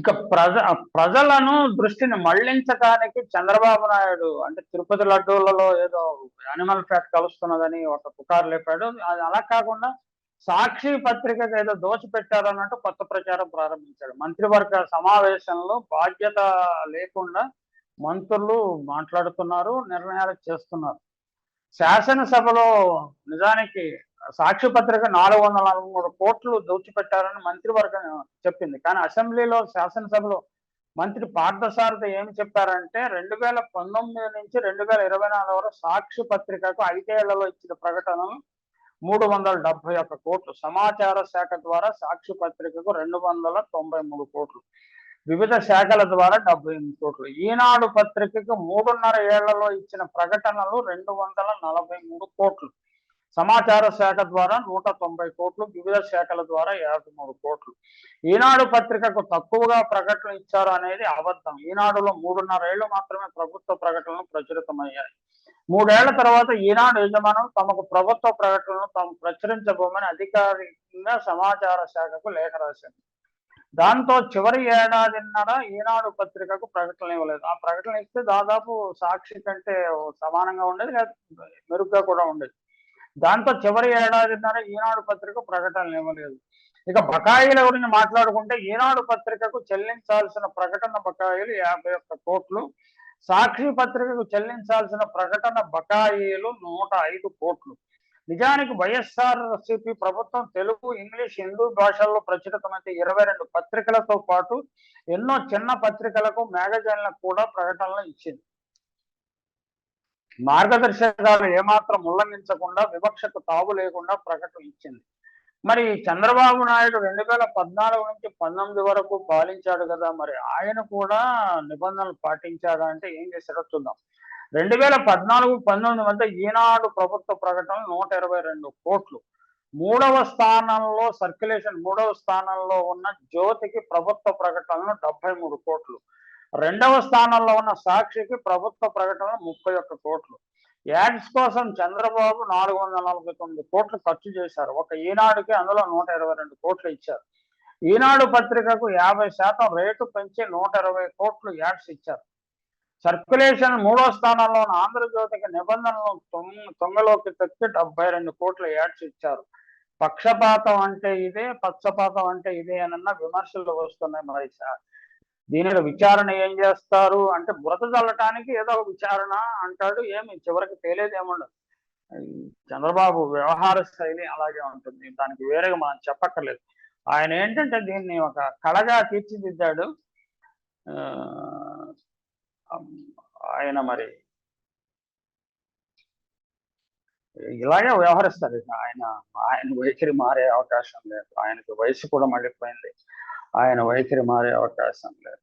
ఇక ప్రజ ప్రజలను దృష్టిని మళ్ళించడానికి చంద్రబాబు నాయుడు అంటే తిరుపతి లడ్డూలలో ఏదో యానిమల్ ఫ్యాట్ కలుస్తున్నదని ఒక పుకారు లేపాడు. అది అలా కాకుండా సాక్షి పత్రికకు ఏదో దోచిపెట్టారన్నట్టు కొత్త ప్రచారం ప్రారంభించాడు. మంత్రివర్గ సమావేశంలో బాధ్యత లేకుండా మంత్రులు మాట్లాడుతున్నారు నిర్ణయాలు చేస్తున్నారు. శాసనసభలో నిజానికి సాక్షి పత్రిక నాలుగు వందల నలభై మూడు కోట్లు దోచిపెట్టారని మంత్రివర్గం చెప్పింది. కానీ అసెంబ్లీలో శాసనసభలో మంత్రి పార్థసారథి ఏమి చెప్పారంటే రెండు వేల పంతొమ్మిది నుంచి రెండు వేల ఇరవై నాలుగు వరకు సాక్షి పత్రికకు ఐదేళ్ళలో ఇచ్చిన ప్రకటనలు మూడు వందల డెబ్బై ఒక్క కోట్లు. సమాచార శాఖ ద్వారా సాక్షి పత్రికకు రెండు వందల తొంభై మూడు కోట్లు. వివిధ శాఖల ద్వారా డెబ్బై ఎనిమిది కోట్లు. ఈనాడు పత్రికకు మూడున్నర ఏళ్ళలో ఇచ్చిన ప్రకటనలు రెండు వందల నలభై మూడు కోట్లు. సమాచార శాఖ ద్వారా నూట తొంభై కోట్లు వివిధ శాఖల ద్వారా యాభై మూడు కోట్లు. ఈనాడు పత్రికకు తక్కువగా ప్రకటనలు ఇచ్చారు అనేది అబద్ధం. ఈనాడులో మూడున్నర ఏళ్ళు మాత్రమే ప్రభుత్వ ప్రకటనలు ప్రచురితమయ్యాయి. మూడేళ్ళ తర్వాత ఈనాడు యజమానులు తమకు ప్రభుత్వ ప్రకటనలు తాము ప్రచురించబోమని అధికారికంగా సమాచార శాఖకు లేఖ రాసింది దాంతో చివరి ఏడాదిన్నర ఈనాడు పత్రికకు ప్రకటన ఇవ్వలేదు. ఆ ప్రకటన ఇస్తే దాదాపు సాక్షి కంటే సమానంగా ఉండేది మెరుగ్గా కూడా ఉండేది. దాంతో చివరి ఏడాదిన్నర ఈనాడు పత్రిక ప్రకటనలు ఇవ్వలేదు. ఇక బకాయిల గురించి మాట్లాడుకుంటే ఈనాడు పత్రికకు చెల్లించాల్సిన ప్రకటన బకాయిలు యాభై ఒక్క కోట్లు సాక్షి పత్రికకు చెల్లించాల్సిన ప్రకటన బకాయిలు నూట ఐదు కోట్లు. నిజానికి వైఎస్ఆర్ సిపి ప్రభుత్వం తెలుగు ఇంగ్లీష్ హిందూ భాషల్లో ప్రచురితమైతే ఇరవై రెండు పత్రికలతో పాటు ఎన్నో చిన్న పత్రికలకు మ్యాగజైన్లకు కూడా ప్రకటనలు ఇచ్చింది. మార్గదర్శకాలు ఏమాత్రం ఉల్లంఘించకుండా వివక్షకు తావు లేకుండా ప్రకటన ఇచ్చింది. మరి చంద్రబాబు నాయుడు రెండు వేల పద్నాలుగు నుంచి పంతొమ్మిది వరకు పాలించాడు కదా మరి ఆయన కూడా నిబంధనలు పాటించాడా అంటే ఏం చేశాడో చూద్దాం. రెండు వేల పద్నాలుగు పంతొమ్మిది మధ్య ఈనాడు ప్రభుత్వ ప్రకటనలు నూట ఇరవై రెండు కోట్లు. మూడవ స్థానంలో సర్క్యులేషన్ మూడవ స్థానంలో ఉన్న జ్యోతికి ప్రభుత్వ ప్రకటనలు డెబ్బై మూడు కోట్లు. రెండవ స్థానంలో ఉన్న సాక్షికి ప్రభుత్వ ప్రకటన ముప్పై ఒక్క కోట్లు. యాడ్స్ కోసం చంద్రబాబు నాలుగు వందల నలభై తొమ్మిది కోట్లు ఖర్చు చేశారు. ఒక ఈనాడుకి అందులో నూట ఇరవై రెండు కోట్లు ఇచ్చారు. ఈనాడు పత్రికకు యాభై శాతం రేటు పెంచి నూట ఇరవై కోట్లు యాడ్స్ ఇచ్చారు. సర్క్యులేషన్ మూడో స్థానంలో ఉన్న ఆంధ్రజ్యోతికి నిబంధనలు తొంగలోకి తక్కి డెబ్బై రెండు కోట్ల యాడ్స్ ఇచ్చారు. పక్షపాతం అంటే ఇదే పక్షపాతం అంటే ఇదే అనన్న విమర్శలు వస్తున్నాయి. మరి దీనిలో విచారణ ఏం చేస్తారు అంటే బురద చల్లటానికి ఏదో ఒక విచారణ అంటాడు ఏమి చివరికి తేలేదేముండదు చంద్రబాబు వ్యవహార శైలి అలాగే ఉంటుంది దానికి వేరేగా మనం చెప్పక్కర్లేదు. ఆయన ఏంటంటే దీన్ని ఒక కళగా తీర్చిదిద్దాడు. ఆయన మరి ఇలాగే వ్యవహరిస్తారు. ఆయన ఆయన వైఖరి మారే అవకాశం లేదు. ఆయనకి వయసు కూడా మళ్ళీపోయింది ఆయన వైఖరి మారే అవకాశం లేదు.